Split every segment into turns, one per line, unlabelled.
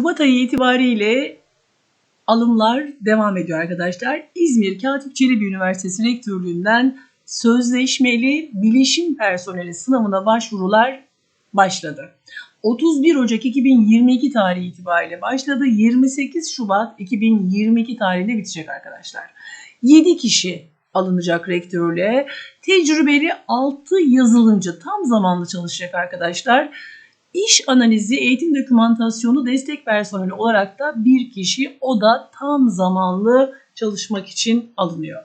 Şubat ayı itibariyle alımlar devam ediyor arkadaşlar. İzmir Katip Çelebi Üniversitesi Rektörlüğü'nden sözleşmeli bilişim personeli sınavına başvurular başladı. 31 Ocak 2022 tarihi itibariyle başladı. 28 Şubat 2022 tarihinde bitecek arkadaşlar. 7 kişi alınacak rektörlüğe. Tecrübeli 6 yazılımcı tam zamanlı çalışacak arkadaşlar. İş analizi, eğitim dokümantasyonu, destek personeli olarak da bir kişi o da tam zamanlı çalışmak için alınıyor.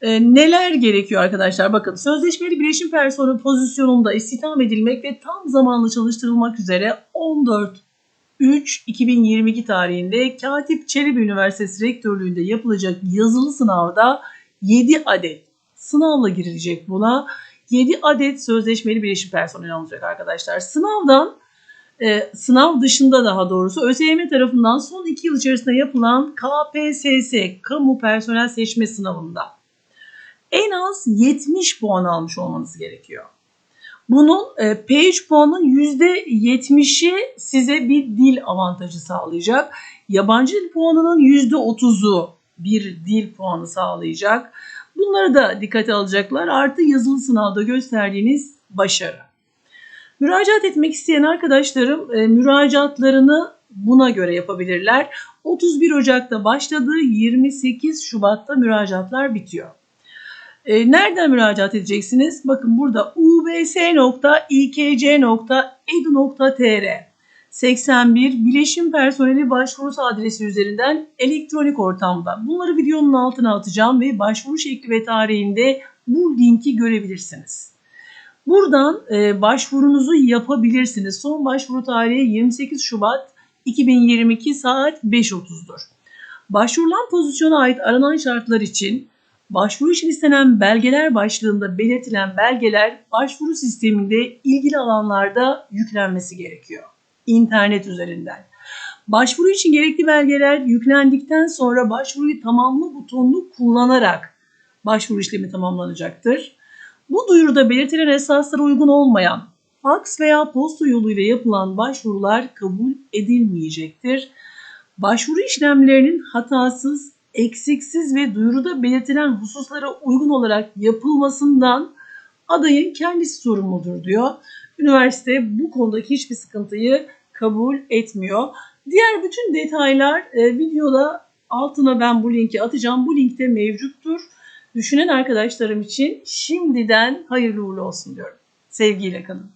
Ee, neler gerekiyor arkadaşlar? Bakın sözleşmeli bileşim personeli pozisyonunda istihdam edilmek ve tam zamanlı çalıştırılmak üzere 14 3 2022 tarihinde Katip Çelebi Üniversitesi Rektörlüğü'nde yapılacak yazılı sınavda 7 adet sınavla girilecek buna. 7 adet sözleşmeli bileşim personeli alınacak arkadaşlar. Sınavdan e, sınav dışında daha doğrusu ÖSYM tarafından son 2 yıl içerisinde yapılan KPSS Kamu Personel Seçme Sınavında en az 70 puan almış olmanız gerekiyor. Bunun e, P3 puanın %70'i size bir dil avantajı sağlayacak. Yabancı dil puanının %30'u bir dil puanı sağlayacak. Bunları da dikkate alacaklar. Artı yazılı sınavda gösterdiğiniz başarı. Müracaat etmek isteyen arkadaşlarım e, müracaatlarını buna göre yapabilirler. 31 Ocak'ta başladı, 28 Şubat'ta müracaatlar bitiyor. E, nereden müracaat edeceksiniz? Bakın burada ubs.ikc.edu.tr 81 bileşim personeli başvurusu adresi üzerinden elektronik ortamda. Bunları videonun altına atacağım ve başvuru şekli ve tarihinde bu linki görebilirsiniz. Buradan e, başvurunuzu yapabilirsiniz. Son başvuru tarihi 28 Şubat 2022 saat 5.30'dur. Başvurulan pozisyona ait aranan şartlar için başvuru için istenen belgeler başlığında belirtilen belgeler başvuru sisteminde ilgili alanlarda yüklenmesi gerekiyor. İnternet üzerinden. Başvuru için gerekli belgeler yüklendikten sonra başvuruyu tamamla butonunu kullanarak başvuru işlemi tamamlanacaktır. Bu duyuruda belirtilen esaslara uygun olmayan fax veya posta yoluyla yapılan başvurular kabul edilmeyecektir. Başvuru işlemlerinin hatasız, eksiksiz ve duyuruda belirtilen hususlara uygun olarak yapılmasından adayın kendisi sorumludur diyor. Üniversite bu konudaki hiçbir sıkıntıyı kabul etmiyor. Diğer bütün detaylar e, videoda altına ben bu linki atacağım. Bu linkte mevcuttur. Düşünen arkadaşlarım için şimdiden hayırlı uğurlu olsun diyorum. Sevgiyle kalın.